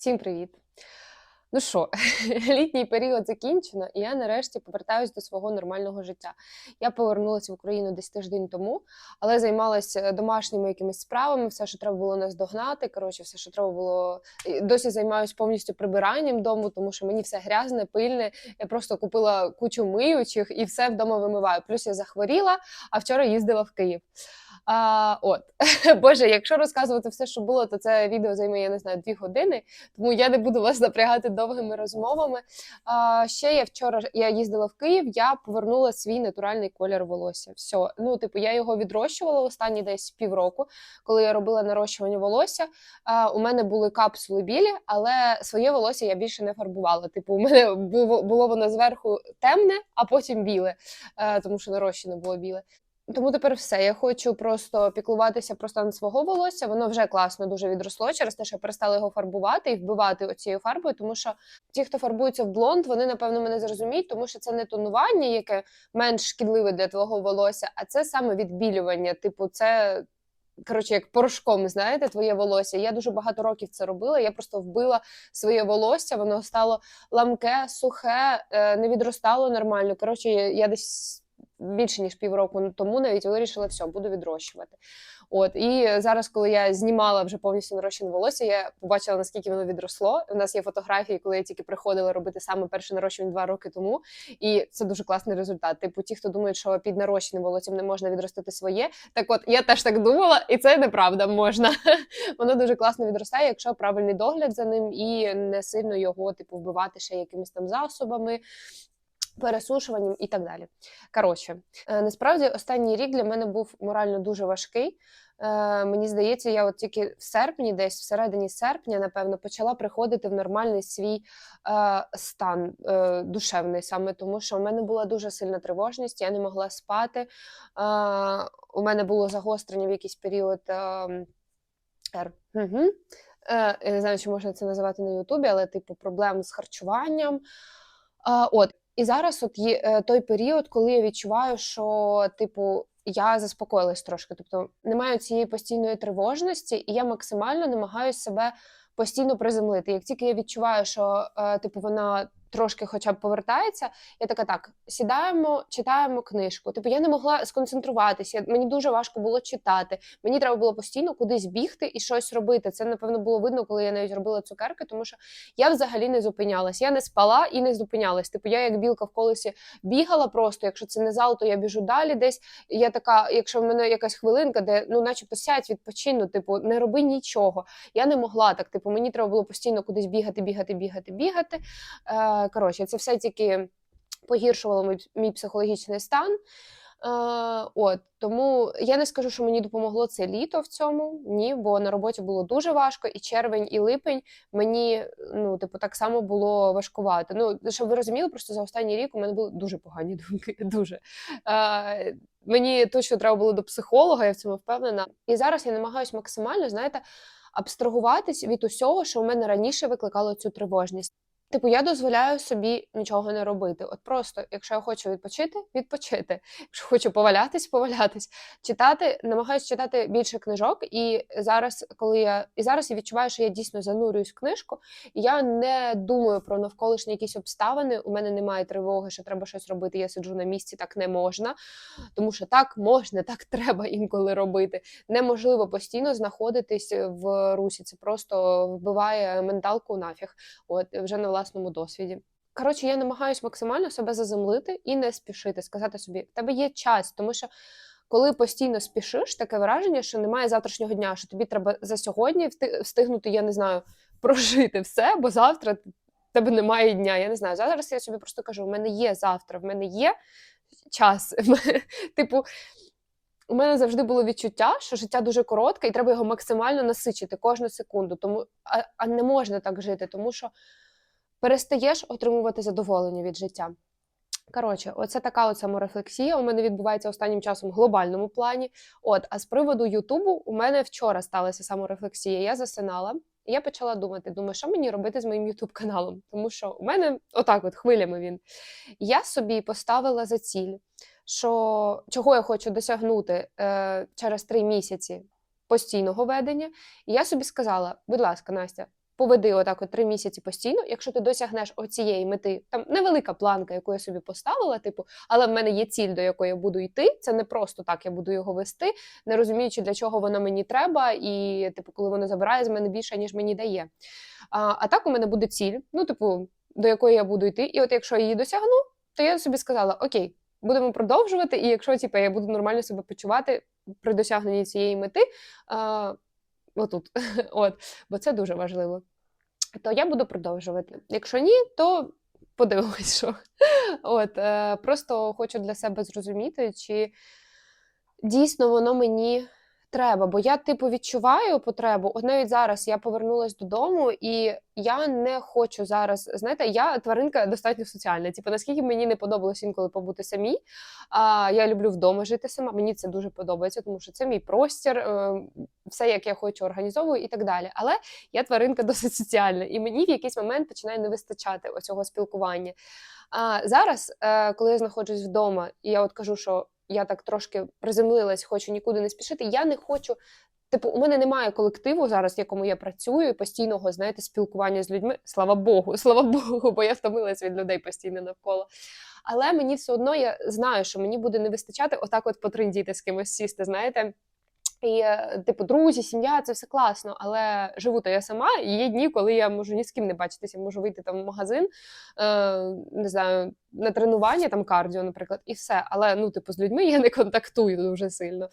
Всім привіт! Ну що, літній період закінчено, і я нарешті повертаюся до свого нормального життя. Я повернулася в Україну десь тиждень тому, але займалася домашніми якимись справами, все, що треба було наздогнати. Коротше, все, що треба було. Досі займаюся повністю прибиранням дому, тому що мені все грязне, пильне. Я просто купила кучу миючих і все вдома вимиваю. Плюс я захворіла, а вчора їздила в Київ. А, От Боже, якщо розказувати все, що було, то це відео займе, я не знаю, дві години. Тому я не буду вас напрягати довгими розмовами. А, Ще я вчора я їздила в Київ, я повернула свій натуральний колір волосся. Все, ну типу, я його відрощувала останні десь півроку, коли я робила нарощування волосся. А, У мене були капсули білі, але своє волосся я більше не фарбувала. Типу, у мене було воно зверху темне, а потім біле, а, тому що нарощене було біле. Тому тепер все. Я хочу просто піклуватися про стан свого волосся. Воно вже класно дуже відросло через те, що я перестала його фарбувати і вбивати оцією фарбою. Тому що ті, хто фарбується в блонд, вони напевно мене зрозуміють, тому що це не тонування, яке менш шкідливе для твого волосся, а це саме відбілювання. Типу, це. Коротше, як порошком, знаєте, твоє волосся. Я дуже багато років це робила. Я просто вбила своє волосся, воно стало ламке, сухе, е, не відростало нормально. Коротше, я десь більше ніж півроку тому навіть вирішила, все, буду відрощувати. От і зараз, коли я знімала вже повністю нарощене волосся, я побачила наскільки воно відросло. У нас є фотографії, коли я тільки приходила робити саме перше нарощування два роки тому, і це дуже класний результат. Типу, ті, хто думають, що під нарощеним волоссям не можна відростити своє. Так, от я теж так думала, і це неправда можна. Воно дуже класно відростає, якщо правильний догляд за ним і не сильно його типу вбивати ще якимись там засобами пересушуванням і так далі. Коротше, е, насправді останній рік для мене був морально дуже важкий. Е, мені здається, я от тільки в серпні, десь всередині серпня, напевно, почала приходити в нормальний свій е, стан е, душевний, саме тому, що у мене була дуже сильна тривожність, я не могла спати. Е, у мене було загострення в якийсь період. Е, Угу. Е, я не знаю, чи можна це називати на Ютубі, але типу проблем з харчуванням. Е, от і зараз от є е, той період, коли я відчуваю, що типу я заспокоїлась трошки, тобто немає цієї постійної тривожності, і я максимально намагаюся себе постійно приземлити. Як тільки я відчуваю, що е, типу вона трошки, хоча б повертається, я така так: сідаємо, читаємо книжку. Типу, я не могла сконцентруватися. Мені дуже важко було читати. Мені треба було постійно кудись бігти і щось робити. Це напевно було видно, коли я навіть робила цукерки, тому що я взагалі не зупинялась. Я не спала і не зупинялась. Типу, я як білка в колесі бігала просто. Якщо це не зал, то я біжу далі. Десь я така, якщо в мене якась хвилинка, де ну, начебто сядь, відпочину, типу, не роби нічого. Я не могла так. Типу, мені треба було постійно кудись бігати, бігати, бігати, бігати. Е, Коротше, це все тільки погіршувало мій, психологічний стан. Е, От тому я не скажу, що мені допомогло це літо в цьому. Ні, бо на роботі було дуже важко, і червень, і липень мені ну, типу, так само було важкувати. Ну, щоб ви розуміли, просто за останній рік у мене були дуже погані думки. Дуже Е, мені точно треба було до психолога, я в цьому впевнена. І зараз я намагаюся максимально, знаєте, абстрагуватись від усього, що у мене раніше викликало цю тривожність. Типу, я дозволяю собі нічого не робити. От просто, якщо я хочу відпочити, відпочити. Якщо хочу повалятись, повалятись, читати, намагаюся читати більше книжок. І зараз, коли я і зараз я відчуваю, що я дійсно занурююсь в книжку, і я не думаю про навколишні якісь обставини. У мене немає тривоги, що треба щось робити. Я сиджу на місці, так не можна, тому що так можна, так треба інколи робити. Неможливо постійно знаходитись в русі. Це просто вбиває менталку нафіг. От вже на власному досвіді. Коротше, я намагаюся максимально себе заземлити і не спішити, сказати собі, в тебе є час, тому що. Коли постійно спішиш, таке враження, що немає завтрашнього дня, що тобі треба за сьогодні встигнути, я не знаю, прожити все, бо завтра тебе немає дня. Я не знаю. Зараз я собі просто кажу: в мене є завтра, в мене є час. Типу, у мене завжди було відчуття, що життя дуже коротке, і треба його максимально насичити кожну секунду. Тому а, а не можна так жити, тому що перестаєш отримувати задоволення від життя. Коротше, оце така от саморефлексія у мене відбувається останнім часом в глобальному плані. От, а з приводу Ютубу у мене вчора сталася саморефлексія. Я засинала, і я почала думати: думаю, що мені робити з моїм Ютуб каналом? Тому що у мене отак, от хвилями він. Я собі поставила за ціль, що чого я хочу досягнути е, через три місяці постійного ведення. І я собі сказала: будь ласка, Настя поведи отак от три місяці постійно. Якщо ти досягнеш оцієї мети, там невелика планка, яку я собі поставила, типу, але в мене є ціль, до якої я буду йти. Це не просто так, я буду його вести, не розуміючи, для чого воно мені треба, і типу, коли воно забирає з мене більше, ніж мені дає. А, а так у мене буде ціль, ну, типу, до якої я буду йти. І от якщо я її досягну, то я собі сказала: Окей, будемо продовжувати, і якщо типу, я буду нормально себе почувати при досягненні цієї мети. А, Отут, от, бо це дуже важливо. То я буду продовжувати. Якщо ні, то подивимось, що. От, е, просто хочу для себе зрозуміти, чи дійсно воно мені треба. Бо я, типу, відчуваю потребу. От навіть зараз я повернулася додому, і я не хочу зараз. Знаєте, я тваринка достатньо соціальна. Типу, наскільки мені не подобалось інколи побути самій. А я люблю вдома жити сама. Мені це дуже подобається, тому що це мій простір, е, все як я хочу, організовую і так далі. Але я тваринка досить соціальна, і мені в якийсь момент починає не вистачати оцього спілкування. А зараз, е, коли я знаходжусь вдома, і я от кажу, що я так трошки приземлилась, хочу нікуди не спішити. Я не хочу. Типу, у мене немає колективу зараз, в якому я працюю, постійного, знаєте, спілкування з людьми. Слава Богу, слава Богу, бо я втомилась від людей постійно навколо. Але мені все одно я знаю, що мені буде не вистачати отак, от потрендіти з кимось сісти, знаєте. І, типу, друзі, сім'я, це все класно, але живу то я сама. І є дні, коли я можу ні з ким не бачитися, можу вийти там в магазин, е, не знаю, на тренування, там кардіо, наприклад, і все. Але ну, типу, з людьми я не контактую дуже сильно.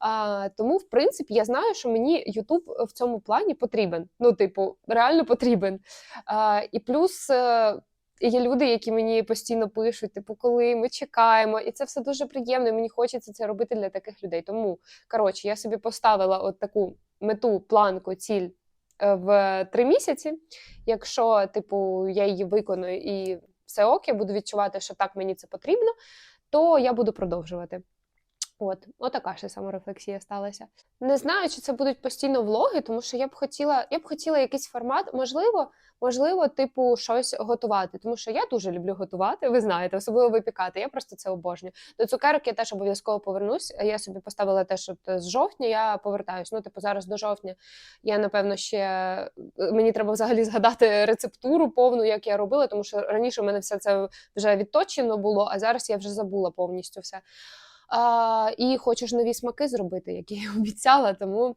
А, Тому, в принципі, я знаю, що мені Ютуб в цьому плані потрібен. Ну, типу, реально потрібен. А, І плюс. е, Є люди, які мені постійно пишуть, типу, коли ми чекаємо, і це все дуже приємно. і Мені хочеться це робити для таких людей. Тому коротше, я собі поставила от таку мету, планку, ціль е, в три місяці. Якщо, типу, я її виконую і все ок, я буду відчувати, що так мені це потрібно, то я буду продовжувати. От, отака ще саморефлексія сталася. Не знаю, чи це будуть постійно влоги, тому що я б хотіла, я б хотіла якийсь формат, можливо, можливо, типу, щось готувати. Тому що я дуже люблю готувати, ви знаєте, особливо випікати. Я просто це обожнюю. До цукерок я теж обов'язково повернусь. Я собі поставила те, що з жовтня я повертаюсь. Ну, типу, зараз до жовтня я напевно ще мені треба взагалі згадати рецептуру повну, як я робила, тому що раніше у мене все це вже відточено було, а зараз я вже забула повністю все. А, І хочу ж нові смаки зробити, які я обіцяла, тому.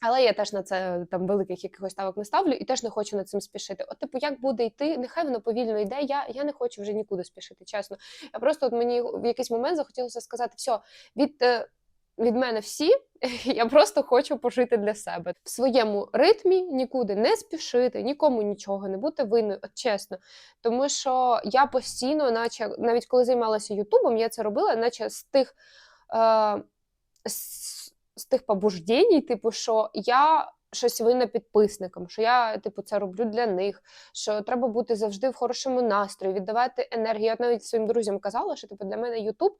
Але я теж на це там великих якихось ставок не ставлю і теж не хочу над цим спішити. От, типу, як буде йти, нехай воно повільно йде. Я я не хочу вже нікуди спішити, чесно. Я просто от мені в якийсь момент захотілося сказати: все, від е, від мене всі, я просто хочу пожити для себе в своєму ритмі, нікуди не спішити, нікому нічого не бути винною, от чесно. Тому що я постійно, наче навіть коли займалася Ютубом, я це робила, наче з тих. Е, з, з тих побуждень, типу, що я щось винна підписникам, що я, типу, це роблю для них, що треба бути завжди в хорошому настрої, віддавати енергію. Я навіть своїм друзям казала, що типу, для мене Ютуб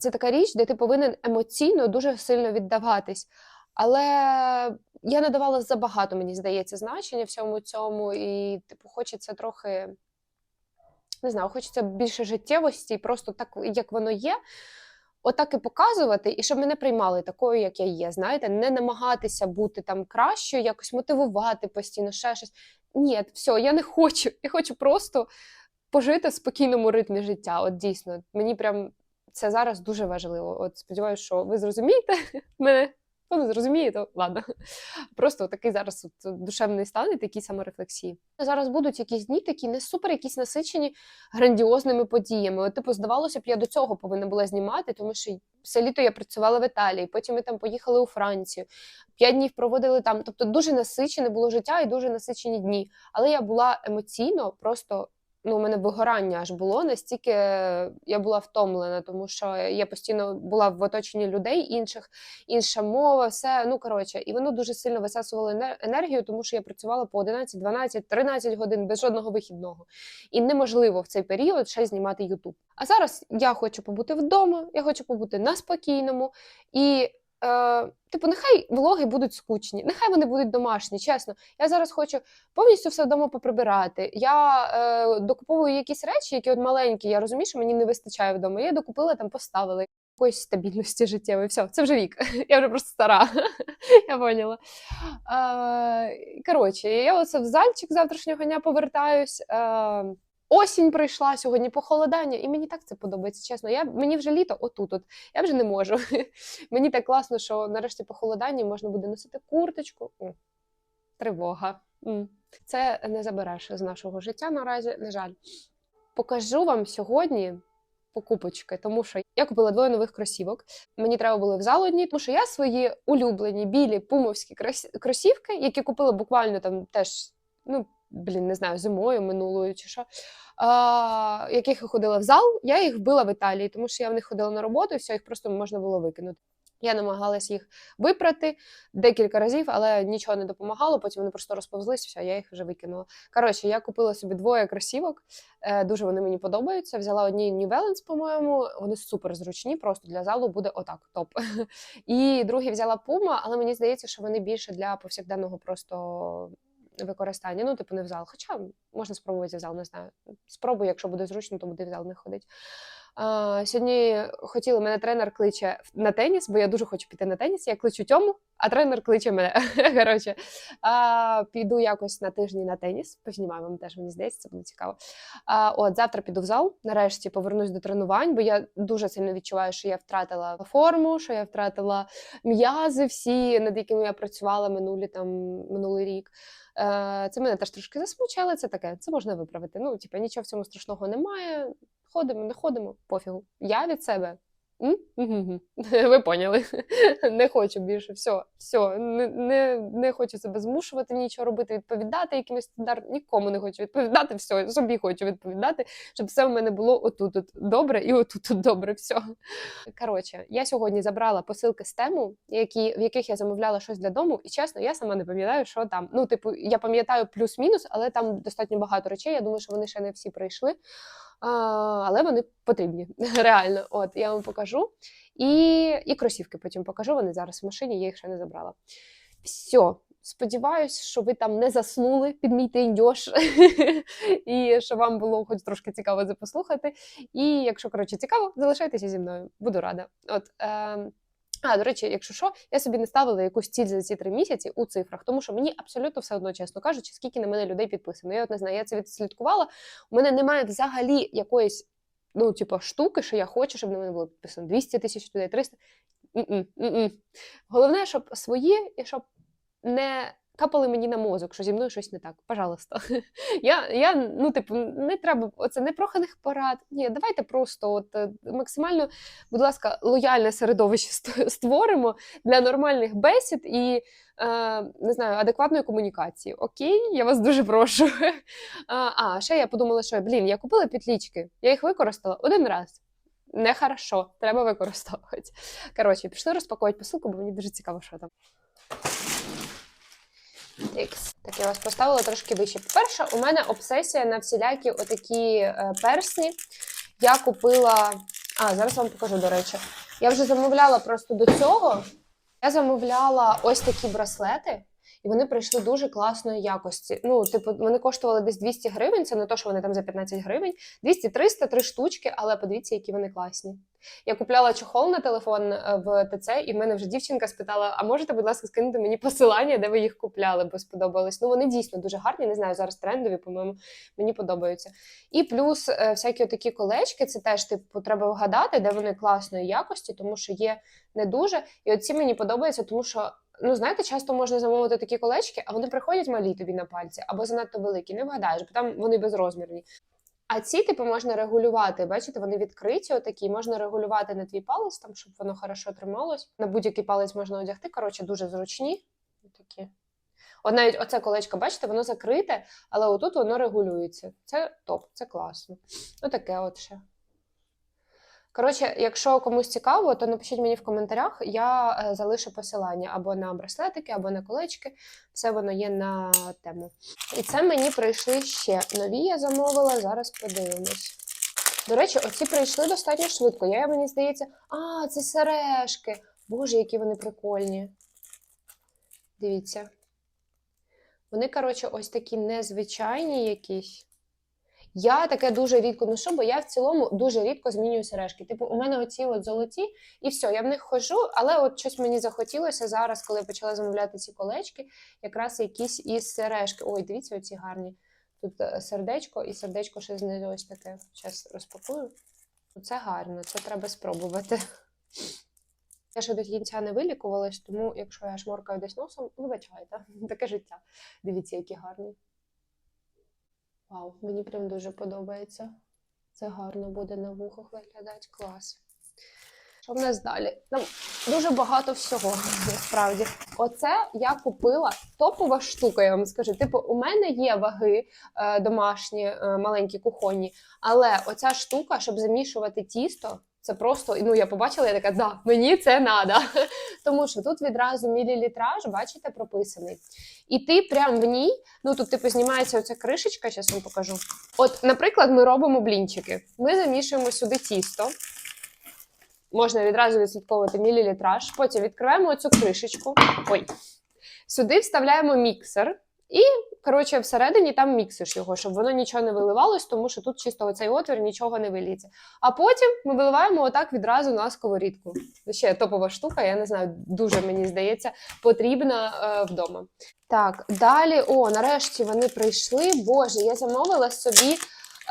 це така річ, де ти повинен емоційно дуже сильно віддаватись. Але я не давала забагато, мені здається, значення всьому цьому, і типу, хочеться трохи. Не знаю, хочеться більше життєвості, просто так, як воно є отак і показувати, і щоб мене приймали такою, як я є. Знаєте, не намагатися бути там кращою, якось мотивувати постійно, ще щось. Ні, все, я не хочу. Я хочу просто пожити в спокійному ритмі життя. От дійсно, мені прям це зараз дуже важливо. От сподіваюся, що ви зрозумієте мене. Хто не зрозуміє, то ладно. Просто такий зараз от душевний стан і такі саморефлексії. Зараз будуть якісь дні, такі не супер, якісь насичені грандіозними подіями. От, типу, здавалося б, я до цього повинна була знімати, тому що все літо я працювала в Італії, потім ми там поїхали у Францію. П'ять днів проводили там. Тобто дуже насичене було життя і дуже насичені дні. Але я була емоційно просто ну, у мене вигорання аж було настільки я була втомлена, тому що я постійно була в оточенні людей інших, інша мова, все. Ну коротше, і воно дуже сильно висасувало енергію, тому що я працювала по 11, 12, 13 годин без жодного вихідного. І неможливо в цей період ще знімати Ютуб. А зараз я хочу побути вдома, я хочу побути на спокійному і е, типу, нехай влоги будуть скучні, нехай вони будуть домашні. Чесно, я зараз хочу повністю все вдома поприбирати. Я е, докуповую якісь речі, які от маленькі. Я розумію, що мені не вистачає вдома. Я докупила там, поставила. якоїсь стабільності життєвої. Все, це вже вік. Я вже просто стара. Я поняла. А, коротше, я оце в зальчик завтрашнього дня повертаюсь. А, Осінь прийшла сьогодні похолодання, і мені так це подобається. Чесно, я мені вже літо отут. От я вже не можу. мені так класно, що нарешті похолодання можна буде носити курточку. О, тривога. Це не забереш з нашого життя наразі. На жаль, покажу вам сьогодні покупочки, тому що я купила двоє нових кросівок. Мені треба було в зал одні, тому що я свої улюблені білі пумовські кросівки, які купила буквально там теж, ну блін, не знаю, зимою минулою чи що. А, яких я ходила в зал, я їх вбила в Італії, тому що я в них ходила на роботу, і все, їх просто можна було викинути. Я намагалась їх випрати декілька разів, але нічого не допомагало. Потім вони просто розповзлись, все, я їх вже викинула. Коротше, я купила собі двоє кросівок. Е, дуже вони мені подобаються. Взяла одні New Balance, по-моєму. Вони супер зручні, просто для залу буде отак, топ. І другі взяла Puma, але мені здається, що вони більше для повсякденного просто використання. Ну, типу, не в зал. Хоча можна спробувати в зал, не знаю. Спробую, якщо буде зручно, то буде в зал не ходити. А, сьогодні хотіли, мене тренер кличе на теніс, бо я дуже хочу піти на теніс. Я кличу Тьому, а тренер кличе мене. Коротше, а, піду якось на тижні на теніс. Познімаю вам теж, мені здається, це буде цікаво. А, от завтра піду в зал. Нарешті повернусь до тренувань, бо я дуже сильно відчуваю, що я втратила форму, що я втратила м'язи всі, над якими я працювала минулі там минулий рік. Е, Це мене теж трошки засмучало. Це таке, це можна виправити. Ну, типу, нічого в цьому страшного немає. Ходимо, не ходимо, пофігу. Я від себе. Ви поняли. Не хочу більше. Все, все. Не, не, не хочу себе змушувати нічого робити, відповідати якимось стандартам. Нікому не хочу відповідати. Все, собі хочу відповідати, щоб все в мене було отут от добре і отут от добре. Все. Коротше, я сьогодні забрала посилки з тему, які, в яких я замовляла щось для дому, і чесно, я сама не пам'ятаю, що там. Ну, типу, я пам'ятаю плюс-мінус, але там достатньо багато речей. Я думаю, що вони ще не всі прийшли. Але вони потрібні. Реально, от я вам покажу. І, і кросівки потім покажу. Вони зараз в машині, я їх ще не забрала. Все. Сподіваюсь, що ви там не заснули під мій тиньош. і що вам було хоч трошки цікаво це послухати. І якщо коротше цікаво, залишайтеся зі мною. Буду рада. От е, а, до речі, якщо що, я собі не ставила якусь ціль за ці три місяці у цифрах, тому що мені абсолютно все одно, чесно кажучи, скільки на мене людей підписано. Я от не знаю, я це відслідкувала. У мене немає взагалі якоїсь, ну, типу, штуки, що я хочу, щоб на мене було підписано 200 тисяч людей, 300. М-м, м-м. Головне, щоб свої і щоб не капали мені на мозок, що зі мною щось не так. Пожалуйста. Я, я ну, типу, не треба оце непроханих порад. Ні, давайте просто от е, максимально, будь ласка, лояльне середовище створимо для нормальних бесід і е, не знаю, адекватної комунікації. Окей, я вас дуже прошу. А, ще я подумала, що блін, я купила петлічки, я їх використала один раз. Нехорошо, треба використовувати. Коротше, пішли розпакувати посилку, бо мені дуже цікаво, що там. Ікс. Так, я вас поставила трошки вище. По-перше, у мене обсесія на всілякі отакі е, персні. Я купила. А, зараз вам покажу, до речі. Я вже замовляла просто до цього. Я замовляла ось такі браслети, і вони прийшли дуже класної якості. Ну, типу, вони коштували десь 200 гривень. Це не то, що вони там за 15 гривень. 200-300, три штучки, але подивіться, які вони класні. Я купляла чохол на телефон е, в ТЦ, і в мене вже дівчинка спитала: а можете, будь ласка, скинути мені посилання, де ви їх купляли, бо сподобались. Ну вони дійсно дуже гарні. Не знаю, зараз трендові, по-моєму, мені подобаються. І плюс е, всякі такі колечки, це теж типу треба вгадати, де вони класної якості, тому що є не дуже. І оці мені подобаються, тому що. Ну, знаєте, часто можна замовити такі колечки, а вони приходять малі тобі на пальці або занадто великі. Не вгадаєш, бо там вони безрозмірні. А ці, типу, можна регулювати. Бачите, вони відкриті, отакі, можна регулювати на твій палець, там, щоб воно хорошо трималось. На будь-який палець можна одягти. Коротше, дуже зручні. Такі. От навіть оце колечко, бачите, воно закрите, але отут воно регулюється. Це топ, це класно. Отаке от ще. Коротше, якщо комусь цікаво, то напишіть мені в коментарях, я е, залишу посилання або на браслетики, або на колечки. Все воно є на тему. І це мені прийшли ще нові. Я замовила. Зараз подивимось. До речі, оці прийшли достатньо швидко. Я мені здається, а, це сережки. Боже, які вони прикольні. Дивіться. Вони, коротше, ось такі незвичайні якісь. Я таке дуже рідко ношу, бо я в цілому дуже рідко змінюю сережки. Типу, у мене оці от золоті, і все, я в них ходжу, але от щось мені захотілося зараз, коли я почала замовляти ці колечки, якраз якісь із сережки. Ой, дивіться, оці гарні. Тут е, сердечко і сердечко ще знизу ось таке. Зараз розпакую. Це гарно, це треба спробувати. Я ще до кінця не вилікувалась, тому якщо я шморкаю десь носом, вибачайте, таке життя. Дивіться, які гарні. Вау, мені прям дуже подобається. Це гарно буде на вухах виглядати. Клас. Що в нас далі? Там дуже багато всього, насправді. Оце я купила топова штука, я вам скажу. Типу, у мене є ваги е, домашні, е, маленькі кухонні, але оця штука, щоб замішувати тісто, це просто, ну я побачила, я така, да, мені це надо. Тому що тут відразу мілілітраж, бачите, прописаний. І ти прям в ній, ну тут типу знімається оця кришечка, зараз вам покажу. От, наприклад, ми робимо блінчики. Ми замішуємо сюди тісто. Можна відразу відслідковувати мілілітраж. Потім відкриваємо оцю кришечку. Ой. Сюди вставляємо міксер. І, коротше, всередині там міксиш його, щоб воно нічого не виливалось, тому що тут чисто оцей отвір нічого не виліться. А потім ми виливаємо отак відразу на сковорідку. Ще топова штука, я не знаю, дуже мені здається, потрібна е, вдома. Так, далі, о, нарешті вони прийшли. Боже, я замовила собі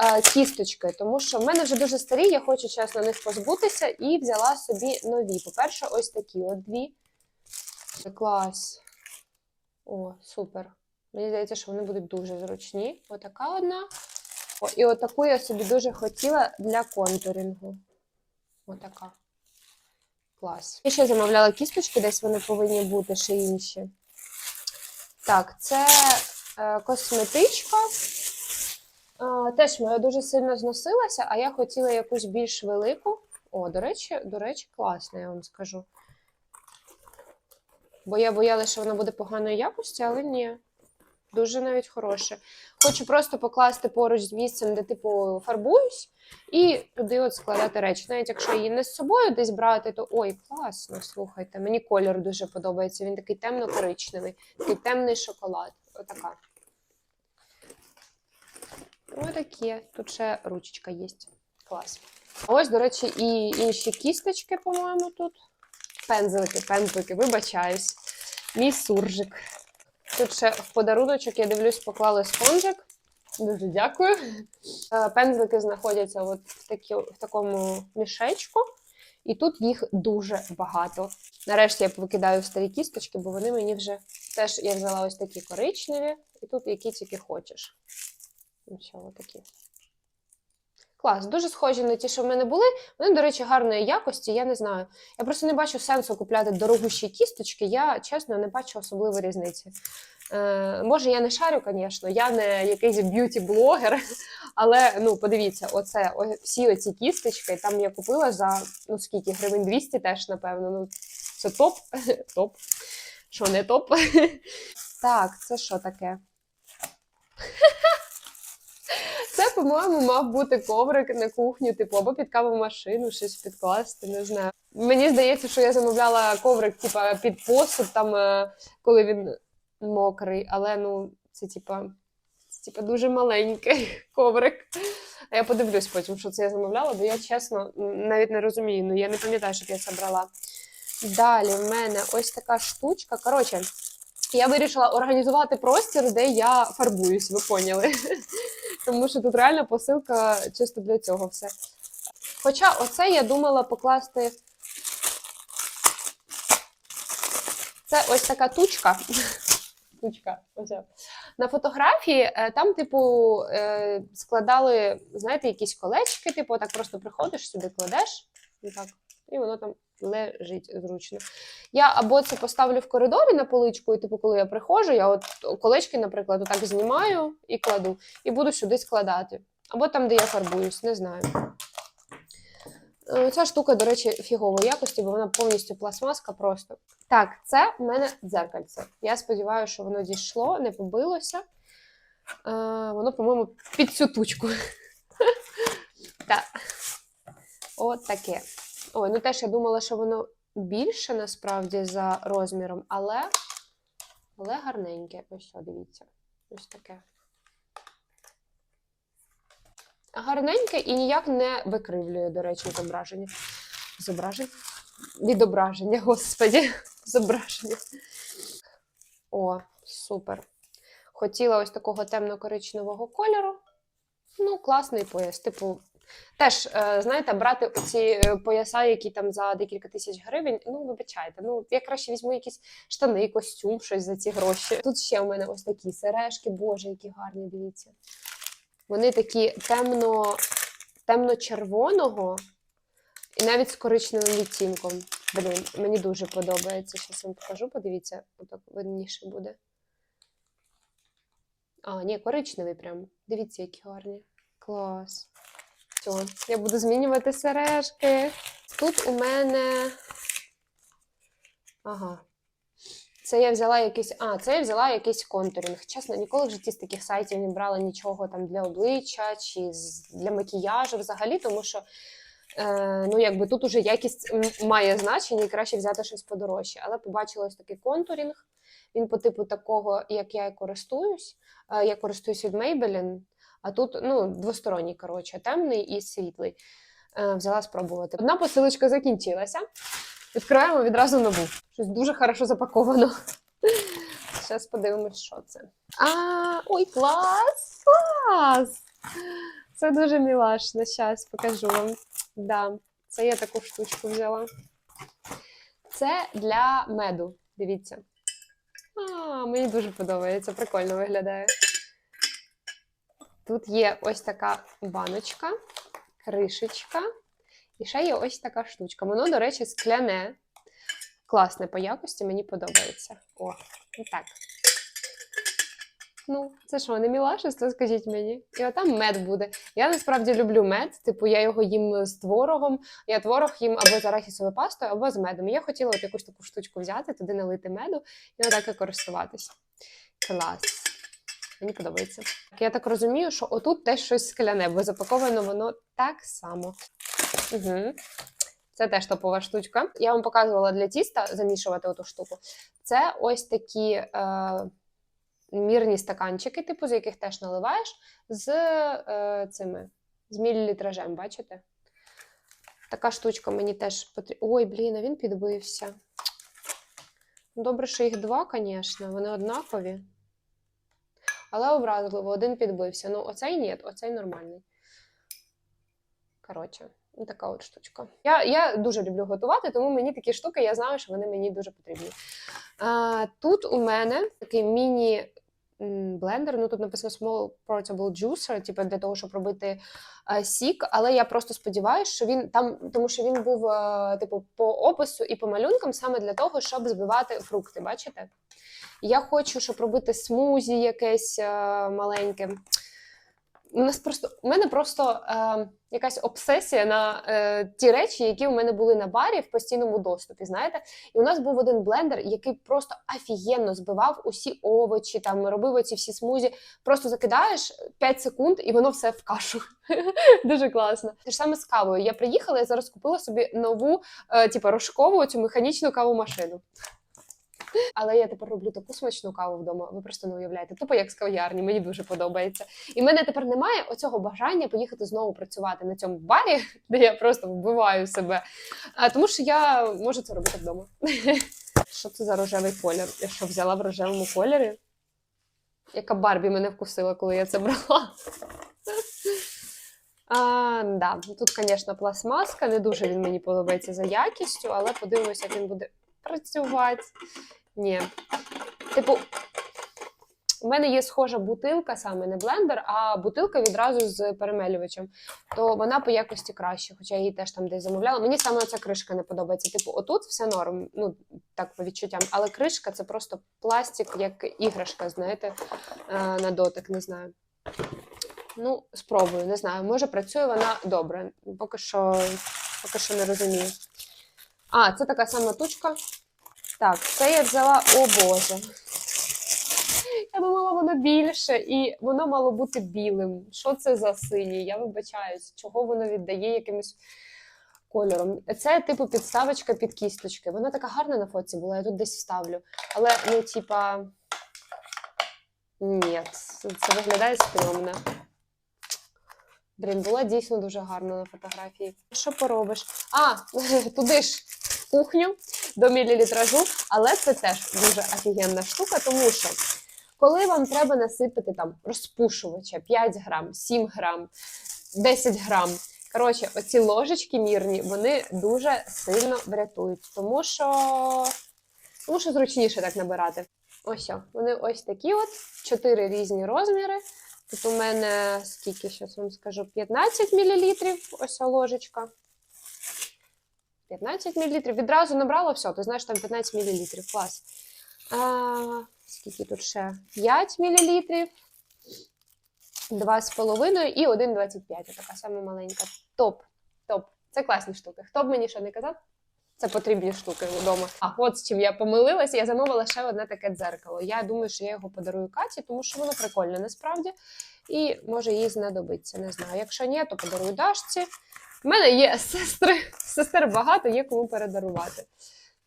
е, кісточки, тому що в мене вже дуже старі, я хочу чесно них позбутися і взяла собі нові. По-перше, ось такі от дві. Клас. О, супер. Мені здається, що вони будуть дуже зручні. Отака одна. О, і отаку я собі дуже хотіла для контурингу. Отака. Клас. Я ще замовляла кісточки, десь вони повинні бути ще інші. Так, це е, косметичка. Е, теж моя дуже сильно зносилася, а я хотіла якусь більш велику. О, до речі, до речі, класна, я вам скажу. Бо я боялася, що вона буде поганої якості, але ні. Дуже навіть хороше. Хочу просто покласти поруч з місцем, де типу фарбуюсь, і туди от складати речі. Навіть якщо її не з собою десь брати, то ой, класно, слухайте. Мені колір дуже подобається. Він такий темно-коричневий, такий темний шоколад. Отака. Отакі. Тут ще ручечка є. Клас. А ось, до речі, і інші кісточки, по-моєму, тут. Пензлики, пензлики, вибачаюсь. Мій суржик. Тут ще в подаруночок, я дивлюсь, поклали спонжик. Дуже дякую. Е, Пензлики знаходяться от в, такі, в такому мішечку, і тут їх дуже багато. Нарешті я викидаю старі кісточки, бо вони мені вже теж я взяла ось такі коричневі, і тут які тільки хочеш. Ось такі. Клас, дуже схожі на ті, що в мене були. Вони, до речі, гарної якості, я не знаю. Я просто не бачу сенсу купляти дорогущі кісточки. Я чесно не бачу особливої різниці. Е, може, я не шарю, звісно, я не якийсь б'юті-блогер, але ну, подивіться, оце, о, всі оці кісточки, там я купила за ну скільки, гривень 200 теж, напевно. Ну, це топ. топ. Що, не топ? так, це що таке? По-моєму, мав бути коврик на кухню, типу, або під кавомашину, щось підкласти, не знаю. Мені здається, що я замовляла коврик, типу, під посуд, там, е, коли він мокрий, але ну, це, типа, це, типа, дуже маленький коврик. А я подивлюсь потім, що це я замовляла, бо я чесно навіть не розумію. Ну, я не пам'ятаю, щоб я це брала. Далі в мене ось така штучка. Коротше, я вирішила організувати простір, де я фарбуюсь, ви поняли. Тому що тут реально посилка чисто для цього все. Хоча оце я думала покласти. Це ось така тучка. Тучка, оця. На фотографії е, там, типу, е, складали, знаєте, якісь колечки, типу, так просто приходиш сюди, кладеш, і так, і воно там лежить зручно. Я або це поставлю в коридорі на поличку, і типу, коли я приходжу, я от колечки, наприклад, отак знімаю і кладу, і буду сюди складати. Або там, де я фарбуюсь, не знаю. Е, Ця штука, до речі, фігової якості, бо вона повністю пластмаска просто. Так, це в мене дзеркальце. Я сподіваюся, що воно дійшло, не побилося. Е, Воно, по-моєму, під цю тучку. Так. От таке. Ой, ну теж я думала, що воно більше насправді за розміром, але, але гарненьке. Ось, о, дивіться. Ось таке. гарненьке і ніяк не викривлює, до речі, зображення. Зображення? Відображення, господі. Зображення. О, супер. Хотіла ось такого темно-коричневого кольору. Ну, класний пояс. Типу, теж, е, знаєте, брати оці е, пояса, які там за декілька тисяч гривень, ну, вибачайте, ну, я краще візьму якісь штани, костюм, щось за ці гроші. Тут ще у мене ось такі сережки, боже, які гарні, дивіться. Вони такі темно, темно-червоного і навіть з коричневим відтінком. Блін, мені дуже подобається. Щас вам покажу, подивіться, отак видніше буде. А, ні, коричневий прям. Дивіться, які гарні. Клас. Все, я буду змінювати сережки. Тут у мене. Ага. Це я взяла якийсь. А, це я взяла якийсь контуринг. Чесно, ніколи в житті з таких сайтів не брала нічого там для обличчя чи для макіяжу взагалі, тому що е, ну, якби тут уже якість має значення і краще взяти щось подорожче. Але побачила ось такий контуринг. Він по типу такого, як я і користуюсь. Е, я користуюсь від Maybelline, а тут ну, двосторонній, коротше, темний і світлий. Е, взяла спробувати. Одна посилочка закінчилася. Відкриваємо відразу нову. Щось дуже хорошо запаковано. Зараз подивимось, що це. А, ой, клас! Клас! Це дуже мілашно. Зараз покажу вам. Да, це я таку штучку взяла. Це для меду. Дивіться. А, мені дуже подобається, прикольно виглядає. Тут є ось така баночка, кришечка. І ще є ось така штучка. Воно, до речі, скляне. Класне по якості, мені подобається. О, так. Ну, це що, не мілашество, скажіть мені? І отам мед буде. Я насправді люблю мед, типу я його їм з творогом. Я творог їм або з арахісовою пастою, або з медом. Я хотіла от якусь таку штучку взяти, туди налити меду і отак і користуватись. Клас. Мені подобається. Я так розумію, що отут теж щось скляне, бо запаковано воно так само. Угу. Це теж топова штучка. Я вам показувала для тіста замішувати оту штуку. Це ось такі е, мірні стаканчики, типу, з яких теж наливаєш, з е, цими з мілілітражем, бачите? Така штучка мені теж потрібна. Ой, блін, а він підбився. Добре, що їх два, звісно, вони однакові. Але образливо, один підбився. Ну, оцей ні, оцей нормальний. Коротше, ну, така от штучка. Я, я дуже люблю готувати, тому мені такі штуки, я знаю, що вони мені дуже потрібні. А, тут у мене такий міні. Блендер, ну тут написано Small Portable Juicer, типу для того, щоб робити е, сік. Але я просто сподіваюся, що він там, тому що він був е, типу по опису і по малюнкам саме для того, щоб збивати фрукти. Бачите? Я хочу, щоб робити смузі якесь е, маленьке. У нас просто у мене просто е, якась обсесія на е, ті речі, які у мене були на барі в постійному доступі. Знаєте, і у нас був один блендер, який просто офігенно збивав усі овочі, там робив оці всі смузі. Просто закидаєш 5 секунд, і воно все в кашу. Дуже класно. Те ж саме з кавою. Я приїхала, я зараз купила собі нову, е, типу, рожкову цю механічну кавомашину. Але я тепер роблю таку смачну каву вдома. Ви просто не уявляєте. Тупо як з кав'ярні, мені дуже подобається. І в мене тепер немає оцього бажання поїхати знову працювати на цьому барі, де я просто вбиваю себе. А, тому що я можу це робити вдома. Що це за рожевий колір? Я що взяла в рожевому кольорі? Яка Барбі мене вкусила, коли я це брала. А, да. Тут, звісно, пластмаска. Не дуже він мені подобається за якістю, але подивимося, як він буде працювати. Ні. Типу, у мене є схожа бутилка, саме не блендер, а бутилка відразу з перемелювачем. То вона по якості краще, хоча я її теж там десь замовляла. Мені саме ця кришка не подобається. Типу, отут все норм, ну так по відчуттям. Але кришка це просто пластик, як іграшка, знаєте, е, на дотик, не знаю. Ну, спробую, не знаю. Може, працює вона добре. Поки що, поки що не розумію. А, це така сама тучка. Так, це я взяла, о Боже. Я думала, воно більше, і воно мало бути білим. Що це за синій? Я вибачаюсь, чого воно віддає якимось кольором. Це, типу, підставочка під кісточки. Вона така гарна на фоці була, я тут десь вставлю. Але, ну, типа. Ні, це, виглядає стрьомно. Блін, була дійсно дуже гарна на фотографії. Що поробиш? А, туди ж кухню до мілілітражу, але це теж дуже офігенна штука, тому що коли вам треба насипати там розпушувача 5 грам, 7 грам, 10 грам. Коротше, оці ложечки мірні, вони дуже сильно врятують, тому що, тому що зручніше так набирати. Ось, о, вони ось такі от, чотири різні розміри. Тут у мене скільки зараз вам скажу, 15 мл, ось ложечка. 15 мл. Відразу набрала все, ти знаєш, там 15 мл. Клас. А, скільки тут ще? 5 мл, 2,5 і 1,25. Така сама маленька. Топ. Топ. Це класні штуки. Хто б мені ще не казав? Це потрібні штуки вдома. А от з чим я помилилася, я замовила ще одне таке дзеркало. Я думаю, що я його подарую Каті, тому що воно прикольне насправді. І може їй знадобиться. Не знаю. Якщо ні, то подарую Дашці. У мене є сестри, сестер багато, є кому передарувати.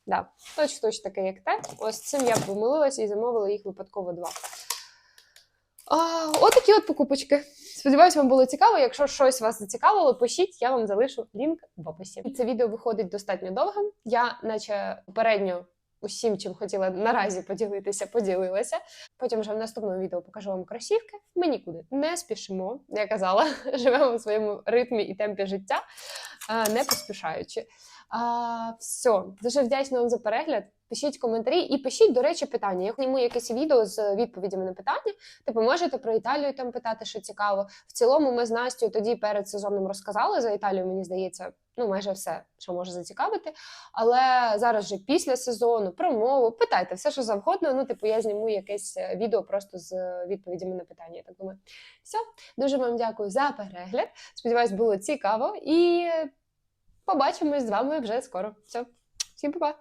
Да, точно точно таке, як те. Ось цим я помилилася і замовила їх випадково два. Отакі от покупочки. Сподіваюсь, вам було цікаво. Якщо щось вас зацікавило, пишіть, я вам залишу лінк в описі. Це відео виходить достатньо довгим. Я, наче попередньо, усім, чим хотіла наразі поділитися, поділилася. Потім вже в наступному відео покажу вам кросівки. Ми нікуди не спішимо. Я казала, живемо в своєму ритмі і темпі життя, не поспішаючи. А, все, дуже вдячна вам за перегляд. Пишіть коментарі і пишіть, до речі, питання. Я зніму якесь відео з відповідями на питання. Типу, можете про Італію там питати, що цікаво. В цілому, ми з Настю тоді перед сезоном розказали за Італію. Мені здається, ну майже все, що може зацікавити. Але зараз же після сезону про мову питайте все, що завгодно. Ну, типу, я зніму якесь е, відео просто з відповідями на питання. Я так думаю, все. Дуже вам дякую за перегляд. Сподіваюсь, було цікаво і побачимось з вами вже скоро. Все, всім па-па!